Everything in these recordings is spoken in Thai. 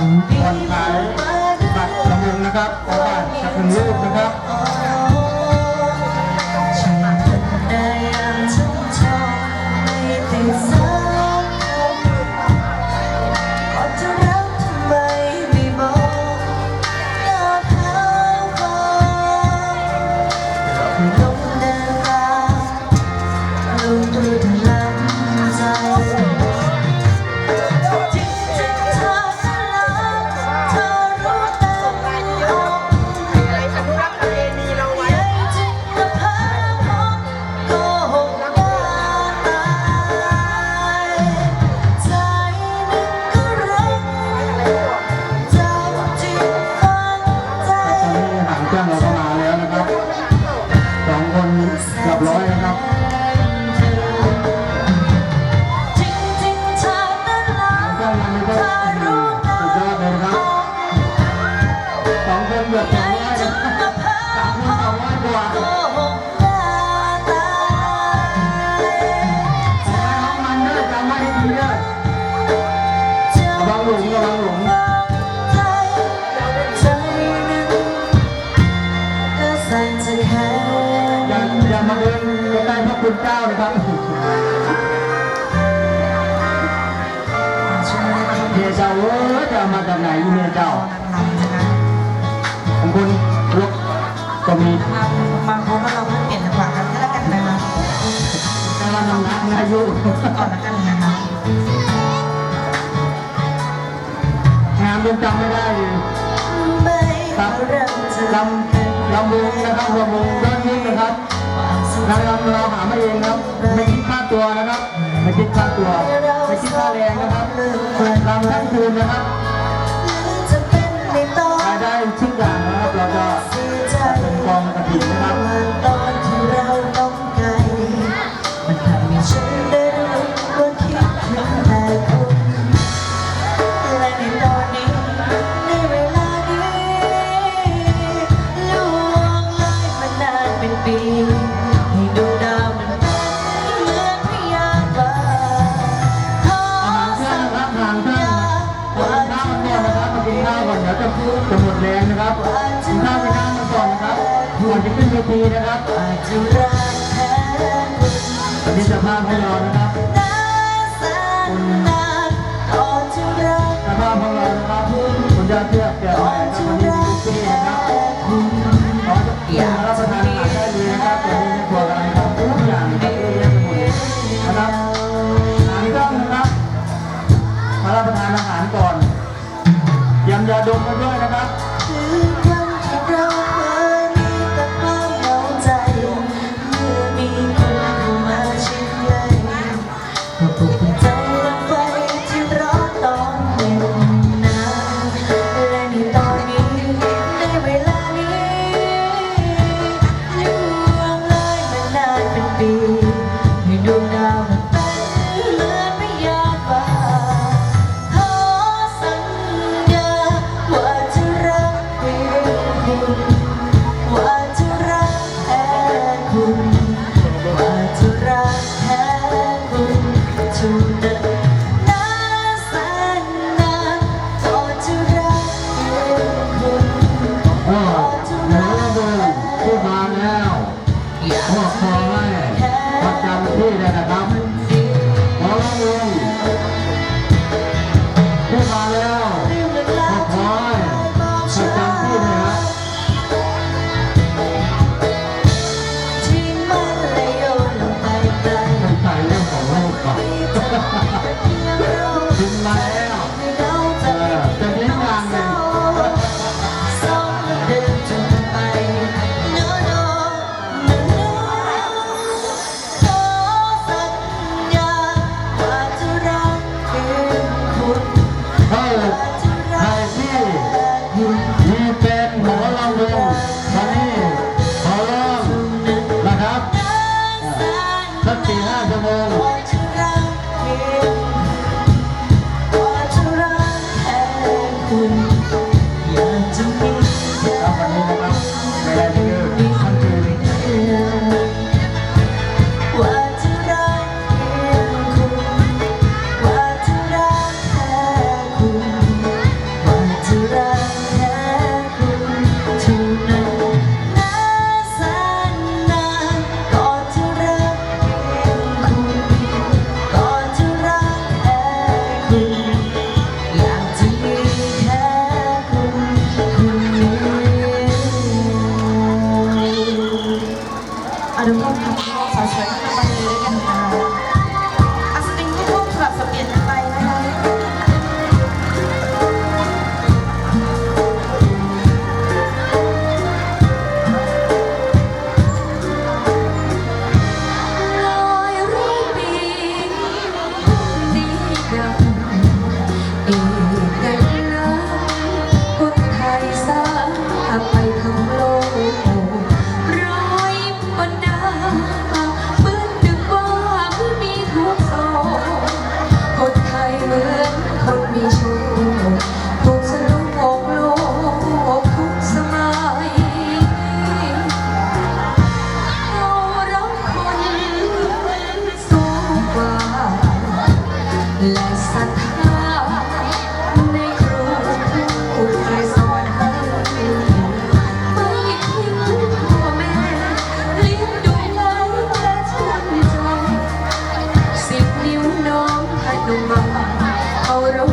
คนไทยบัตรำมรมนะครับของบ้านชนรมลูกนะครับ จำนายยี่เมเจ้าของคุณลูกก็มีบางคนเราเปลี่ยนจังหวะกันก็แล้วกันนะคะเราทำนะอายุก่อนแล้วกันนะคะงานยังจำไม่ได้ครับลำลำวงนะครับลำวงยอดนิยมนะครับนางรำเราหามาเองครับไม่คิดค่าตัวนะครับไม่คิดค่าตัวไม่คิดค่าแรงนะครับรำทั้งคืนนะครับ ดีๆะครับอาจจะรักแท้ตอนนี้จะภาพให้อนะครับ Altyazı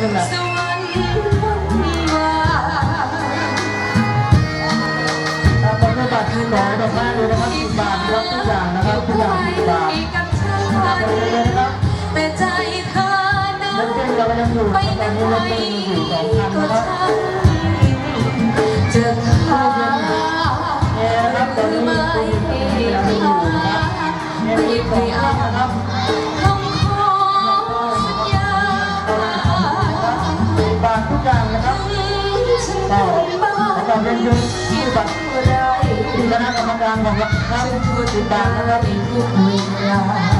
นนึงแหละสวรรค์มีวาถ้าคนไม่บัตรที่สองดอกไม้เลยนะครับสิบบาทรับทุกอย่างนะครับทุกอย่างสิบบาทกับฉัขอบนคุณเลยนะครับแต่ใจเธอนั้นเล่นเต้นเรายังอยู่ไปตอนไหนนี้เล่นเต้นอยู่สองพันก็นะครับช่างจะขาเนี่ยนะครับตอนนี้ไม่คุณยังไม่อยู่นะครับเนี่ยไม่มีสไปองเอาครับ เรียนเชิญที่บัตเมื่อไรที่คณะกรรมการของเราครับ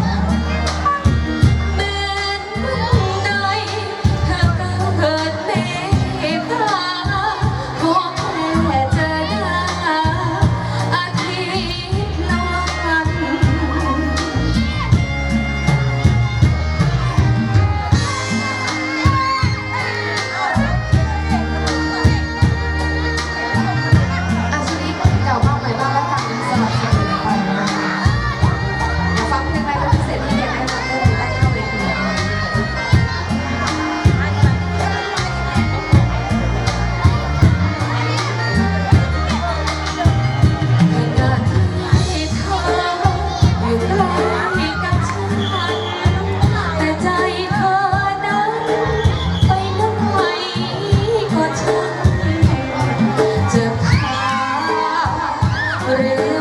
Thank you.